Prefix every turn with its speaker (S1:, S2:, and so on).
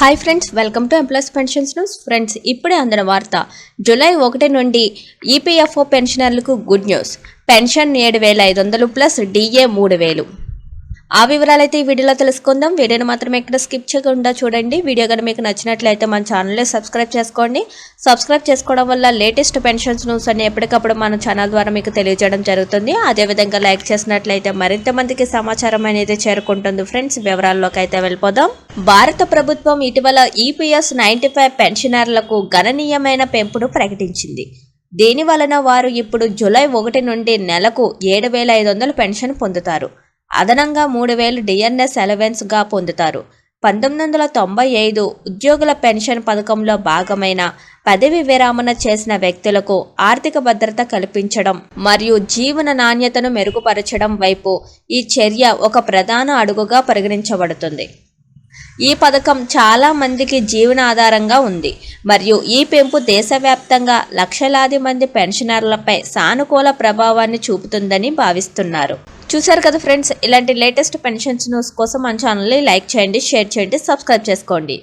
S1: Hi friends welcome to employees pensions news friends ఇప్పుడే అందిన వార్త జూలై ఒకటి నుండి ఈపీఎఫ్ఓ పెన్షనర్లకు గుడ్ న్యూస్. పెన్షన్ ఏడు వేల ఐదు వందలు ప్లస్ డిఏ మూడు వేలు. ఆ వివరాలైతే ఈ వీడియోలో తెలుసుకుందాం. వీడియోని మాత్రం ఎక్కడ స్కిప్ చేయకుండా చూడండి. వీడియో కనుక మీకు నచ్చినట్లయితే మన ఛానల్ని సబ్స్క్రైబ్ చేసుకోండి. సబ్స్క్రైబ్ చేసుకోవడం వల్ల లేటెస్ట్ పెన్షన్స్ న్యూస్ అన్ని ఎప్పటికప్పుడు మన ఛానల్ ద్వారా మీకు తెలియజేయడం జరుగుతుంది. అదేవిధంగా లైక్ చేసినట్లయితే మరింత మందికి సమాచారం అనేది చేరుకుంటుంది. ఫ్రెండ్స్ వివరాల్లోకి అయితే వెళ్ళిపోదాం. భారత ప్రభుత్వం ఇటీవల ఈపీఎస్ నైన్టీ ఫైవ్ పెన్షనర్లకు గణనీయమైన పెంపును ప్రకటించింది. దీని వలన వారు ఇప్పుడు జూలై ఒకటి నుండి నెలకు ఏడు వేల ఐదు వందలు పెన్షన్ పొందుతారు. అదనంగా మూడు వేలు డిఎన్ఎస్ అలవెన్స్గా పొందుతారు. పంతొమ్మిది వందల తొంభై ఐదు ఉద్యోగుల పెన్షన్ పథకంలో భాగమైన పదవి విరామణ చేసిన వ్యక్తులకు ఆర్థిక భద్రత కల్పించడం మరియు జీవన నాణ్యతను మెరుగుపరచడం వైపు ఈ చర్య ఒక ప్రధాన అడుగుగా పరిగణించబడుతుంది. ఈ పథకం చాలా మందికి జీవనాధారంగా ఉంది మరియు ఈ పెంపు దేశవ్యాప్తంగా లక్షలాది మంది పెన్షనర్లపై సానుకూల ప్రభావాన్ని చూపుతుందని భావిస్తున్నారు. చూసారు కదా ఫ్రెండ్స్ ఇలాంటి లేటెస్ట్ పెన్షన్స్ న్యూస్ కోసం మన ఛానల్ని లైక్ చేయండి షేర్ చేయండి సబ్స్క్రైబ్ చేసుకోండి.